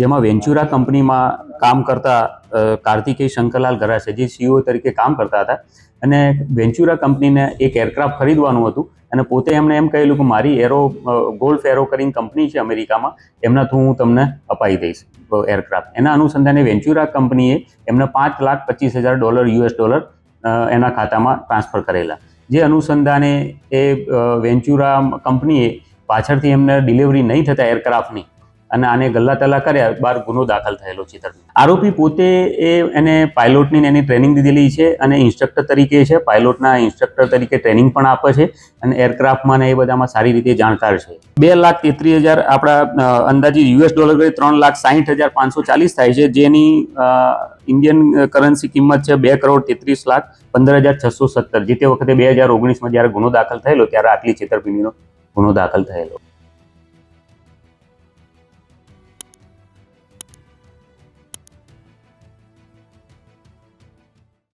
જેમાં વેન્ચુરા કંપનીમાં કામ કરતા કાર્તિકેય શંકરલાલ ગરાસે જે સીઈઓ તરીકે કામ કરતા હતા. અને વેન્ચુરા કંપનીને એક એરક્રાફ્ટ ખરીદવાનું હતું અને પોતે એમણે એમ કહેલું કે મારી એરો ગોલ્ફ એરો કરીને કંપની છે અમેરિકામાં, એમના થ્રુ હું તમને અપાઈ દઈશ એરક્રાફ્ટ એના અનુસંધાને વેન્ચુરા કંપનીએ એમને પાંચ લાખ પચીસ હજાર ડોલર, યુએસ ડોલર એના ખાતામાં ટ્રાન્સફર કરેલા. જે અનુસંધાને એ વેન્ચુરા કંપનીએ પાછળથી એમને ડિલિવરી નહીં થતા એરક્રાફ્ટની અને આને ગલ્લા તલ્લા કર્યા, બાર ગુનો દાખલ થયેલો છે આરોપી પોતે એ એને પાયલોટની એની ટ્રેનિંગ દીધેલી છે અને ઇન્સ્ટ્રક્ટર તરીકે છે, પાયલોટના ઇન્સ્ટ્રક્ટર તરીકે ટ્રેનિંગ પણ આપે છે અને એરક્રાફ્ટમાં એ બધામાં સારી રીતે જાણકાર છે. બે લાખ તેત્રીસ હજાર આપણા અંદાજે યુએસ ડોલર કરી ત્રણ લાખ સાહીઠ હજાર પાંચસો ચાલીસ થાય છે, જેની ઇન્ડિયન કરન્સી કિંમત છે બે કરોડ તેત્રીસ લાખ પંદર હજાર છસો સત્તર. જે તે વખતે બે હજાર ઓગણીસમાં જ્યારે ગુનો દાખલ થયેલો, ત્યારે આટલી છેતરપિંડીનો ગુનો દાખલ થયેલો.